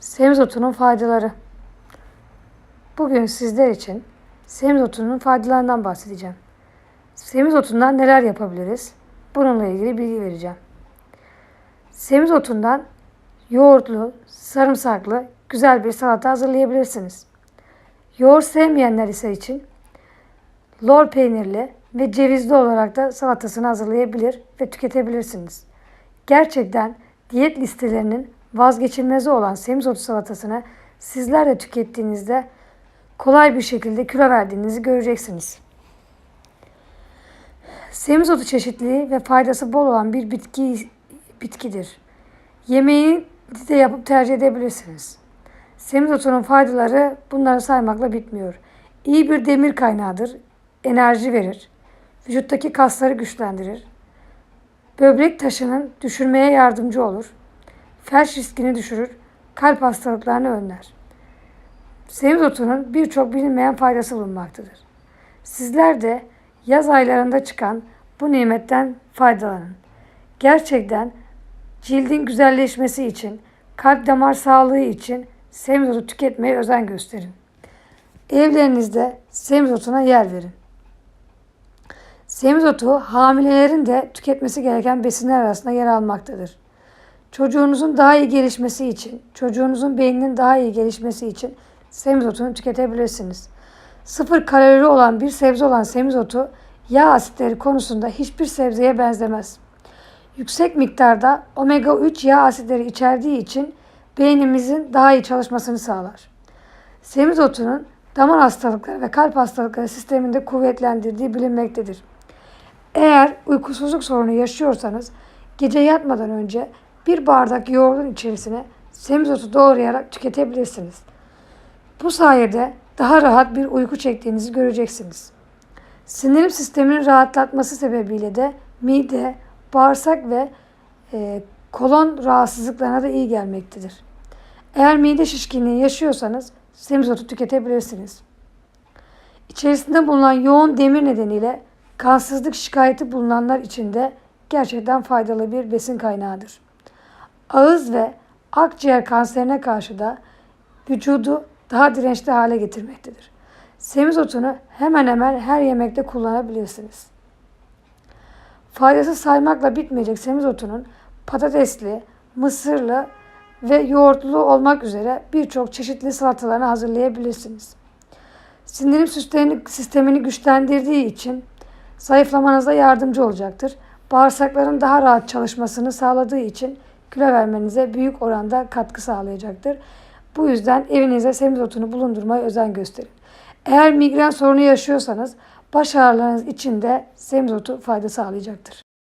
Semizotunun faydaları. Bugün sizler için semizotunun faydalarından bahsedeceğim. Semizotundan neler yapabiliriz? Bununla ilgili bilgi vereceğim. Semizotundan yoğurtlu, sarımsaklı güzel bir salata hazırlayabilirsiniz. Yoğurt sevmeyenler ise için lor peynirli ve cevizli olarak da salatasını hazırlayabilir ve tüketebilirsiniz. Gerçekten diyet listelerinin vazgeçilmezi olan semizotu salatasını sizler de tükettiğinizde kolay bir şekilde kilo verdiğinizi göreceksiniz. Semizotu çeşitliliği ve faydası bol olan bir bitki bitkidir. Yemeği de yapıp tercih edebilirsiniz. Semizotunun faydaları bunları saymakla bitmiyor. İyi bir demir kaynağıdır, enerji verir, vücuttaki kasları güçlendirir, böbrek taşının düşürmeye yardımcı olur, felç riskini düşürür, kalp hastalıklarını önler. Semizotunun birçok bilinmeyen faydası bulunmaktadır. Sizler de yaz aylarında çıkan bu nimetten faydalanın. Gerçekten cildin güzelleşmesi için, kalp damar sağlığı için semizotu tüketmeye özen gösterin. Evlerinizde semizotuna yer verin. Semizotu hamilelerin de tüketmesi gereken besinler arasında yer almaktadır. Çocuğunuzun daha iyi gelişmesi için, çocuğunuzun beyninin daha iyi gelişmesi için semizotunu tüketebilirsiniz. Sıfır kalorili olan bir sebze olan semizotu yağ asitleri konusunda hiçbir sebzeye benzemez. Yüksek miktarda omega 3 yağ asitleri içerdiği için beynimizin daha iyi çalışmasını sağlar. Semizotunun damar hastalıkları ve kalp hastalıkları sisteminde kuvvetlendirdiği bilinmektedir. Eğer uykusuzluk sorunu yaşıyorsanız gece yatmadan önce bir bardak yoğurdun içerisine semizotu doğrayarak tüketebilirsiniz. Bu sayede daha rahat bir uyku çektiğinizi göreceksiniz. Sindirim sisteminin rahatlatması sebebiyle de mide, bağırsak ve e, kolon rahatsızlıklarına da iyi gelmektedir. Eğer mide şişkinliği yaşıyorsanız semizotu tüketebilirsiniz. İçerisinde bulunan yoğun demir nedeniyle kansızlık şikayeti bulunanlar için de gerçekten faydalı bir besin kaynağıdır. Ağız ve akciğer kanserine karşı da vücudu daha dirençli hale getirmektedir. Semizotunu hemen hemen her yemekte kullanabilirsiniz. Faydası saymakla bitmeyecek semizotunun patatesli, mısırlı ve yoğurtlu olmak üzere birçok çeşitli salatalarını hazırlayabilirsiniz. Sindirim sistemini, güçlendirdiği için zayıflamanıza yardımcı olacaktır. Bağırsakların daha rahat çalışmasını sağladığı için kilo vermenize büyük oranda katkı sağlayacaktır. Bu yüzden evinize semizotunu bulundurmaya özen gösterin. Eğer migren sorunu yaşıyorsanız baş ağrılarınız için de semizotu fayda sağlayacaktır.